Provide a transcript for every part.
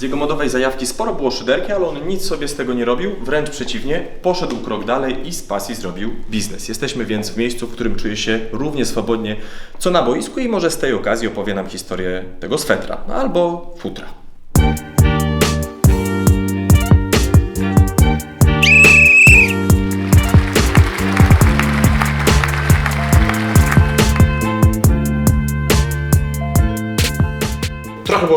Z jego modowej zajawki sporo było szyderki, ale on nic sobie z tego nie robił, wręcz przeciwnie, poszedł krok dalej i z pasji zrobił biznes. Jesteśmy więc w miejscu, w którym czuje się równie swobodnie co na boisku i może z tej okazji opowie nam historię tego swetra no albo futra.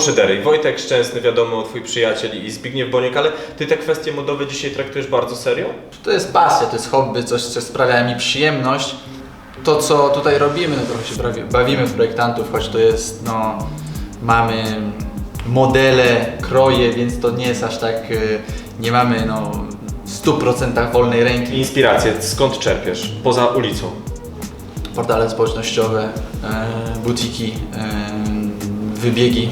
Szydery. Wojtek Szczęsny, wiadomo, twój przyjaciel i Zbigniew Boniek, ale ty te kwestie modowe dzisiaj traktujesz bardzo serio? To jest pasja, to jest hobby, coś, co sprawia mi przyjemność. To, co tutaj robimy, no trochę się bawi- bawimy w projektantów, choć to jest, no, mamy modele, kroje, więc to nie jest aż tak, y, nie mamy, no, w 100% wolnej ręki. Inspiracje, skąd czerpiesz? Poza ulicą. portale społecznościowe, e, butiki, e, wybiegi,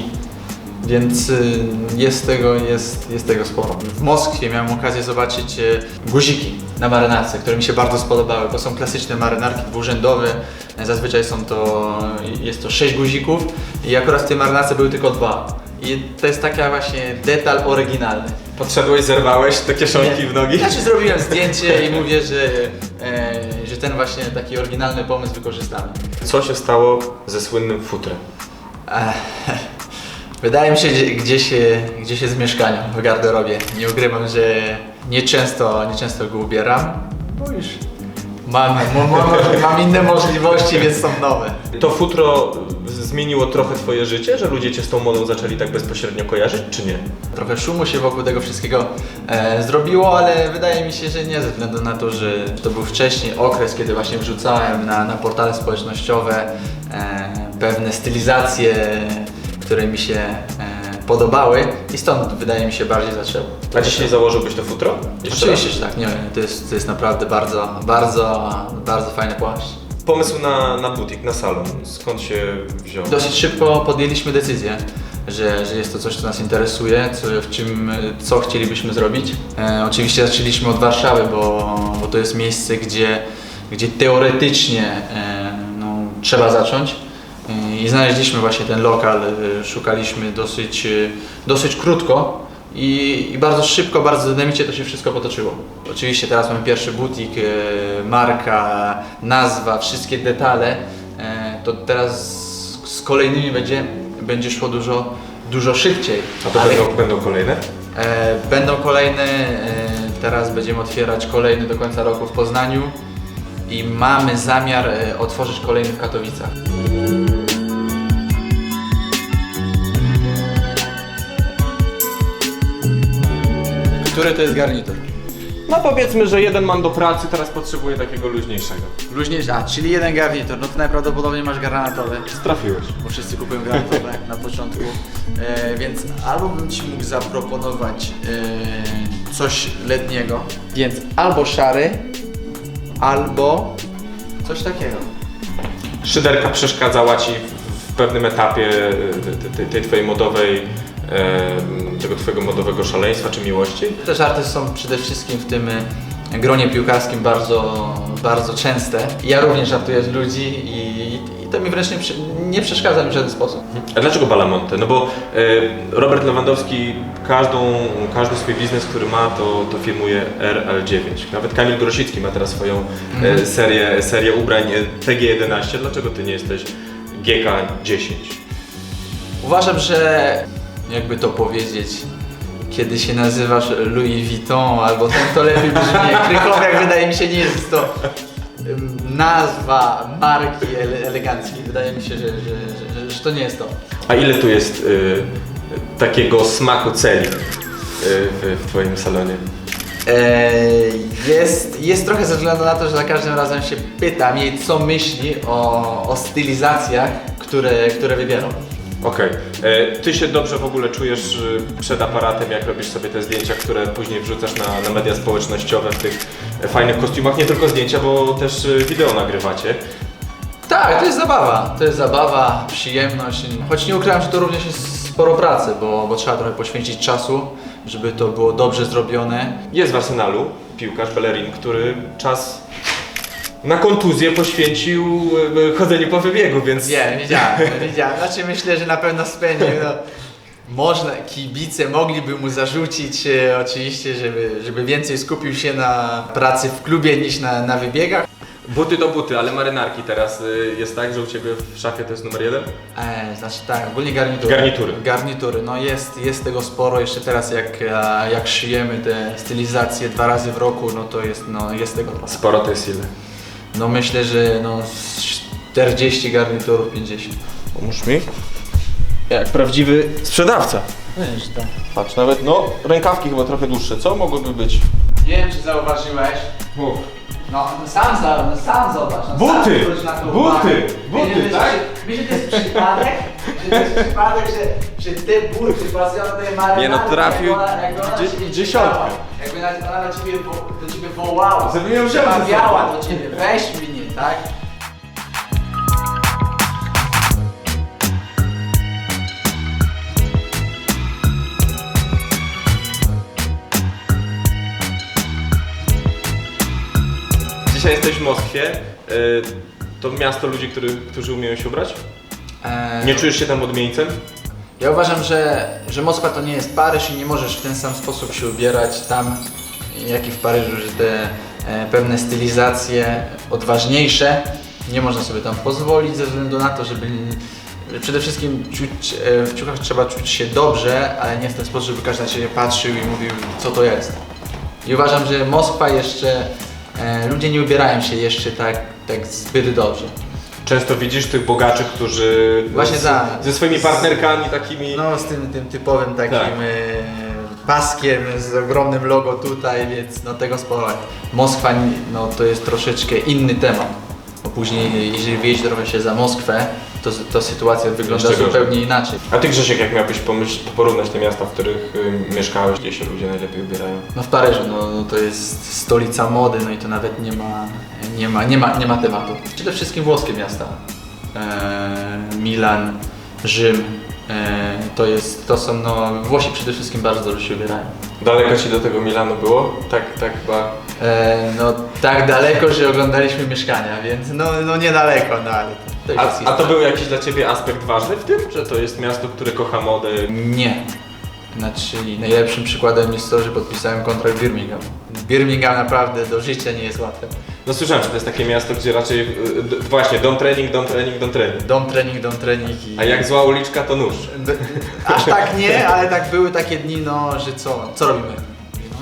więc y, jest tego, jest, jest tego sporo. W Moskwie miałem okazję zobaczyć e, guziki na marynarce, które mi się bardzo spodobały, bo są klasyczne marynarki dwurzędowe, zazwyczaj są to, jest to sześć guzików i akurat w tej marynarce były tylko dwa. I to jest taka właśnie detal oryginalny. Podszedłeś, zerwałeś te kieszonki w nogi? Znaczy zrobiłem zdjęcie i mówię, że, e, że ten właśnie taki oryginalny pomysł wykorzystamy. Co się stało ze słynnym futrem? Ech, Wydaje mi się, gdzie- gdzieś, e, gdzieś jest w mieszkaniu, w garderobie. Nie ukrywam, że nieczęsto, nieczęsto go ubieram, bo już mam, mam, mam, mam inne możliwości, więc są nowe. To futro zmieniło trochę twoje życie, że ludzie cię z tą modą zaczęli tak bezpośrednio kojarzyć, czy nie? Trochę szumu się wokół tego wszystkiego e, zrobiło, ale wydaje mi się, że nie ze względu na to, że to był wcześniej okres, kiedy właśnie wrzucałem na, na portale społecznościowe e, pewne stylizacje, które mi się e, podobały i stąd wydaje mi się bardziej zaczęło. A dzisiaj założyłbyś to futro? Jeszcze Oczywiście, że tak, nie, to jest, to jest naprawdę bardzo, bardzo, bardzo fajny płaszcz. Pomysł na, na butik, na salon, skąd się wziął? Dosyć szybko podjęliśmy decyzję, że, że jest to coś, co nas interesuje, co, w czym, co chcielibyśmy zrobić. E, oczywiście zaczęliśmy od Warszawy, bo, bo to jest miejsce, gdzie, gdzie teoretycznie e, no, trzeba zacząć. I znaleźliśmy właśnie ten lokal, e, szukaliśmy dosyć, e, dosyć krótko i, i bardzo szybko, bardzo dynamicznie to się wszystko potoczyło. Oczywiście teraz mamy pierwszy butik, e, marka, nazwa, wszystkie detale. E, to teraz z kolejnymi będzie, będzie szło dużo, dużo szybciej. A to Ale- będą, będą kolejne? E, Będą kolejne, e, teraz będziemy otwierać kolejny do końca roku w Poznaniu i mamy zamiar otworzyć kolejny w Katowicach. Który to jest garnitur? No powiedzmy, że jeden mam do pracy, teraz potrzebuję takiego luźniejszego. Luźniejszy, a czyli jeden garnitur, no to najprawdopodobniej masz granatowy, Trafiłeś. bo wszyscy kupują granatowe na początku, e, więc albo bym Ci mógł zaproponować e, coś letniego, więc albo szary, albo coś takiego. Szyderka przeszkadzała ci w, w pewnym etapie e, te- te- tej twojej modowej, tego twojego modowego szaleństwa czy miłości? Te żarty są przede wszystkim w tym gronie piłkarskim bardzo, bardzo częste. Ja również żartuję z ludzi i, i to mi wręcz nie, przeszkadza mi w żaden sposób. A dlaczego Balamonte? No bo Robert Lewandowski każdą, każdy swój biznes, który ma, to, to firmuje RL9. Nawet Kamil Grosicki ma teraz swoją e, serię, serię ubrań e, TG11. Dlaczego ty nie jesteś GK10? Uważam, że jakby to powiedzieć, kiedy się nazywasz Louis Vuitton albo ten, to lepiej brzmi. Krychowiak wydaje mi się nie jest to nazwa marki ele eleganckiej. Wydaje mi się, że, że, że, że, to nie jest to. A ile tu jest e, takiego smaku celi e, w, w twoim salonie? Eee, jest, jest trochę ze względu na to, że za każdym razem się pytam jej, co myśli o, o stylizacjach, które, które wybierą. Okej. E, Ty się dobrze w ogóle czujesz e, przed aparatem, jak robisz sobie te zdjęcia, które później wrzucasz na, na media społecznościowe w tych e, fajnych kostiumach. Nie tylko zdjęcia, bo też e, wideo nagrywacie. Tak, to jest zabawa. To jest zabawa, przyjemność. Choć nie ukrywam, że to również jest sporo pracy, bo, bo trzeba trochę poświęcić czasu, żeby to było dobrze zrobione. Jest w Arsenalu piłkarz Bellerin, który czas na kontuzję poświęcił e, chodzeniu po wybiegu, więc Wiem, widziałem, widziałem. Znaczy myślę, że na pewno spędził no, można, kibice mogliby mu zarzucić e, oczywiście, żeby, żeby więcej skupił się na pracy w klubie niż na, na wybiegach. Buty to buty, ale marynarki teraz y, jest tak, że u Ciebie w szafie to jest numer jeden? E, znaczy tak, ogólnie garnitury. Garnitury. Garnitury, no jest, jest tego sporo, jeszcze teraz jak, e, jak szyjemy te stylizacje dwa razy w roku, no to jest, no, jest tego trochę. Sporo to jest ile? No myślę, że no z 40 garniturów, 50. Pomóż mi. Jak prawdziwy sprzedawca. Wiesz, tak. Patrz, nawet no, rękawki chyba trochę dłuższe. Co mogłyby być? Nie wiem, czy zauważyłeś, No, no sam, za, no sam zobacz. No Buty! Sam na Buty! uwagę. Buty, Wiesz, wiesz, tak? że- Wiesz, że to jest przypadek? Że to jest przypadek, że, że te buty pasują do tej marynarki. Nie no, trafił jak ona, jak ona dzie- się dziesiątkę. Jakby na- ona na ciebie, wo- do ciebie wołała. Żeby ją wziąć ze Przemawiała sobą. do ciebie, weź mnie, tak? Dzisiaj jesteś w Moskwie. Y, To miasto ludzi, który, którzy umieją się ubrać? Eee, Nie czujesz się tam odmieńcem? Ja uważam, że, że Moskwa to nie jest Paryż i nie możesz w ten sam sposób się ubierać tam, jak i w Paryżu, że te e, pewne stylizacje odważniejsze nie można sobie tam pozwolić ze względu na to, żeby że przede wszystkim czuć, e, w ciuchach trzeba czuć się dobrze, ale nie w ten sposób, żeby każdy na Ciebie patrzył i mówił, co to jest. I uważam, że Moskwa jeszcze, e, ludzie nie ubierają się jeszcze tak, tak zbyt dobrze. Często widzisz tych bogaczy, którzy Właśnie z, tak. ze swoimi partnerkami takimi. No z tym, tym typowym takim Tak. e, paskiem z ogromnym logo tutaj, więc no tego sporo. Moskwa no, to jest troszeczkę inny temat. Bo później jeżeli wyjeździ trochę się za Moskwę, to, to sytuacja wygląda Jeszcze gorzej. zupełnie inaczej. A ty Grzesiek, jak miałbyś pomyśl, porównać te miasta, w których y, mieszkałeś, gdzie się ludzie najlepiej ubierają? No w Paryżu no, no to jest stolica mody, no i to nawet nie ma, nie ma, nie ma, nie ma tematu. Przede wszystkim włoskie miasta. E, Milan, Rzym. E, to, jest, to są, no, Włosi przede wszystkim bardzo dobrze się ubierają. Daleko ci do tego Milanu było? Tak, tak chyba. E, no tak daleko, że oglądaliśmy mieszkania, więc no, no niedaleko, no ale to, to A, jest a to historia. był jakiś dla ciebie aspekt ważny w tym, że to jest miasto, które kocha modę? Nie. Znaczy najlepszym przykładem jest to, że podpisałem kontrakt w Birmingham. Birmingham naprawdę do życia nie jest łatwe. No słyszałem, że to jest takie miasto, gdzie raczej y, d- właśnie dom trening, dom trening, dom trening. Dom trening, dom trening i... A jak zła uliczka, to nóż. D- Aż tak nie, ale tak były takie dni, no, że co, co robimy?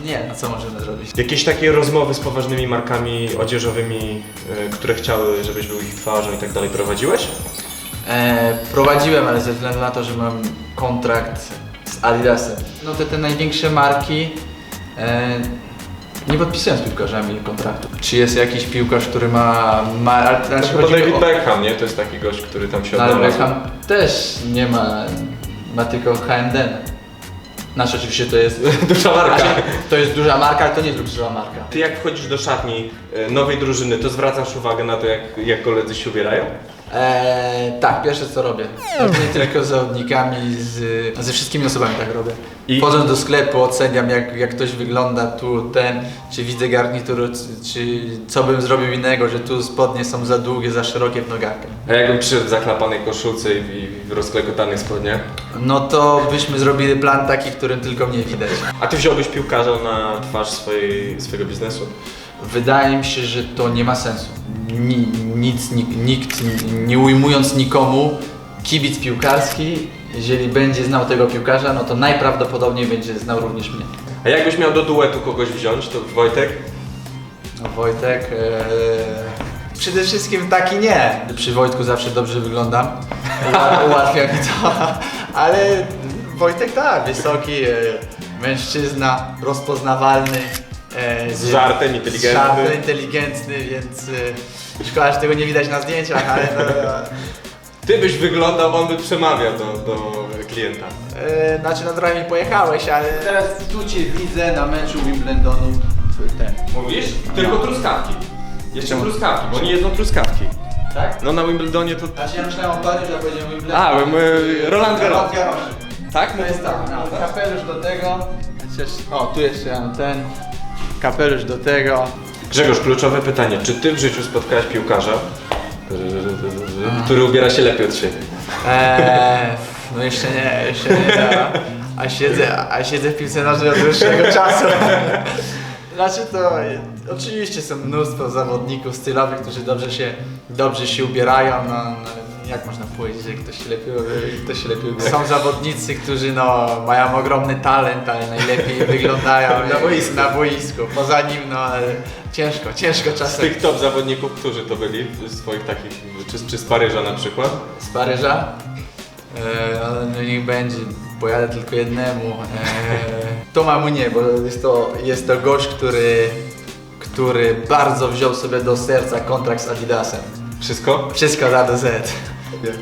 No nie, no co możemy zrobić? Jakieś takie rozmowy z poważnymi markami odzieżowymi, y, które chciały, żebyś był ich twarzą i tak dalej, prowadziłeś? E, prowadziłem, ale ze względu na to, że mam kontrakt z Adidasem. No te, te największe marki e, nie podpisują z piłkarzami kontraktu. Czy jest jakiś piłkarz, który ma... ma ale- To znaczy chyba chodzi David o- Beckham, nie? To jest taki gość, który tam się No, ale odnalazł. Beckham też nie ma, ma tylko H&M. Znaczy oczywiście to jest Duża marka. Znaczy, to jest duża marka, ale to nie jest duża marka. Ty jak wchodzisz do szatni y, nowej drużyny, to zwracasz uwagę na to, jak, jak koledzy się ubierają? Eee, tak, pierwsze co robię. Nie tylko z zawodnikami, z, ze wszystkimi osobami tak robię. I- Wchodząc do sklepu, oceniam jak, jak ktoś wygląda tu, ten, czy widzę garnitur, czy, czy co bym zrobił innego, że tu spodnie są za długie, za szerokie w nogach. A jakbym przyszedł w zaklapanej koszulce i, i w rozklekotanych spodniach? No to byśmy zrobili plan taki, którym tylko mnie widać. A ty wziąłbyś piłkarza na twarz swojej, swojego biznesu? Wydaje mi się, że to nie ma sensu. Ni, nic, nikt, nikt, nie ujmując nikomu, kibic piłkarski, jeżeli będzie znał tego piłkarza, no to najprawdopodobniej będzie znał również mnie. A jakbyś miał do duetu kogoś wziąć, to Wojtek? No Wojtek, ee, przede wszystkim taki nie. Przy Wojtku zawsze dobrze wyglądam, ułatwia mi to, ale Wojtek tak, wysoki, e, mężczyzna, rozpoznawalny. E, Z żartem, inteligentny. Z żartem, inteligentny, więc e, szkoda, że tego nie widać na zdjęciach, ale no, Ty byś wyglądał, on by przemawiał do, do klienta. e, znaczy no trochę mi pojechałeś, ale teraz tu Cię widzę na meczu Wimbledonu. Ten. Mówisz? Tylko truskawki. Jeszcze Czemu? truskawki, bo oni jedzą truskawki. Tak? No na Wimbledonie to... Znaczy ja myślałem o Paryżu, a powiedziałem Wimbledon. A, my, Roland Garros. Roland Garros. Tak? To jest tak, no, kapelusz do tego. Chociaż, o, tu jeszcze mam ten. Kapelusz do tego. Grzegorz, kluczowe pytanie. Czy ty w życiu spotkałeś piłkarza, który ubiera się lepiej od siebie? Eee, No jeszcze nie, jeszcze nie da. A siedzę, a siedzę w piłce nożnej od dłuższego czasu. Znaczy to oczywiście są mnóstwo zawodników stylowych, którzy dobrze się, dobrze się ubierają. No, no, jak można powiedzieć, że ktoś się lepiej, ktoś się lepiej? Są zawodnicy, którzy no, mają ogromny talent, ale najlepiej wyglądają Na boisku. na boisku. Poza nim no ale ciężko, ciężko Z czasem. tych top zawodników, którzy to byli? Z swoich takich, czy, czy z Paryża na przykład? Z Paryża? E, no niech będzie, pojadę tylko jednemu. E, to mamu nie, bo jest to, jest to gość, który, który bardzo wziął sobie do serca kontrakt z Adidasem. Wszystko? Wszystko da do Z.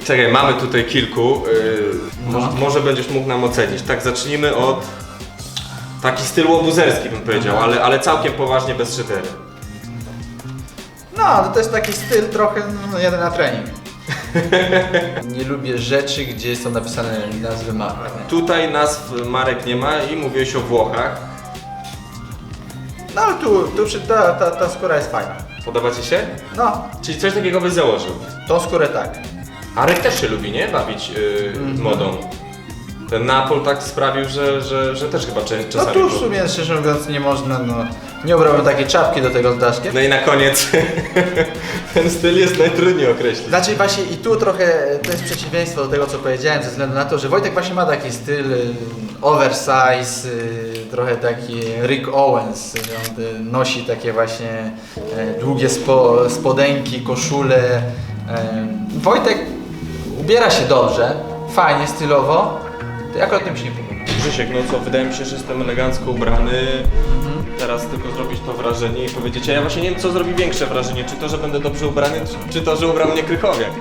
Czekaj, mamy tutaj kilku. Yy, No. może, może będziesz mógł nam ocenić. Tak, zacznijmy od. Taki styl łobuzerski bym powiedział, ale, ale całkiem poważnie bez szydery. No, ale to jest taki styl trochę no, jeden na trening. nie lubię rzeczy, gdzie są napisane nazwy marek. Tutaj nazw marek nie ma i mówiłeś o Włochach. No ale tu, tu przy, ta, ta, ta skóra jest fajna. Podoba Ci się? No, Czyli coś takiego byś założył. tą skórę tak. Arek też się lubi, nie? Bawić yy, modą. Ten Napol tak sprawił, że, że, że też chyba czę- No czasami... tu w sumie szczerze mówiąc nie można, no. Nie ubrałbym takiej czapki do tego z daszkiem. No i na koniec ten styl jest najtrudniej określić. Znaczy właśnie i tu trochę to jest przeciwieństwo do tego co powiedziałem ze względu na to, że Wojtek właśnie ma taki styl y, oversize, y, trochę taki Rick Owens, y, on y, nosi takie właśnie y, długie spo, spodenki, koszule. Y, Wojtek ubiera się dobrze, fajnie, stylowo, to jak o tym się nie podoba. Krzysiek, no co, wydaje mi się, że jestem elegancko ubrany. Teraz tylko zrobić to wrażenie i powiedzieć, a ja właśnie nie wiem, co zrobi większe wrażenie. Czy to, że będę dobrze ubrany, czy, czy to, że ubrał mnie Krychowiak.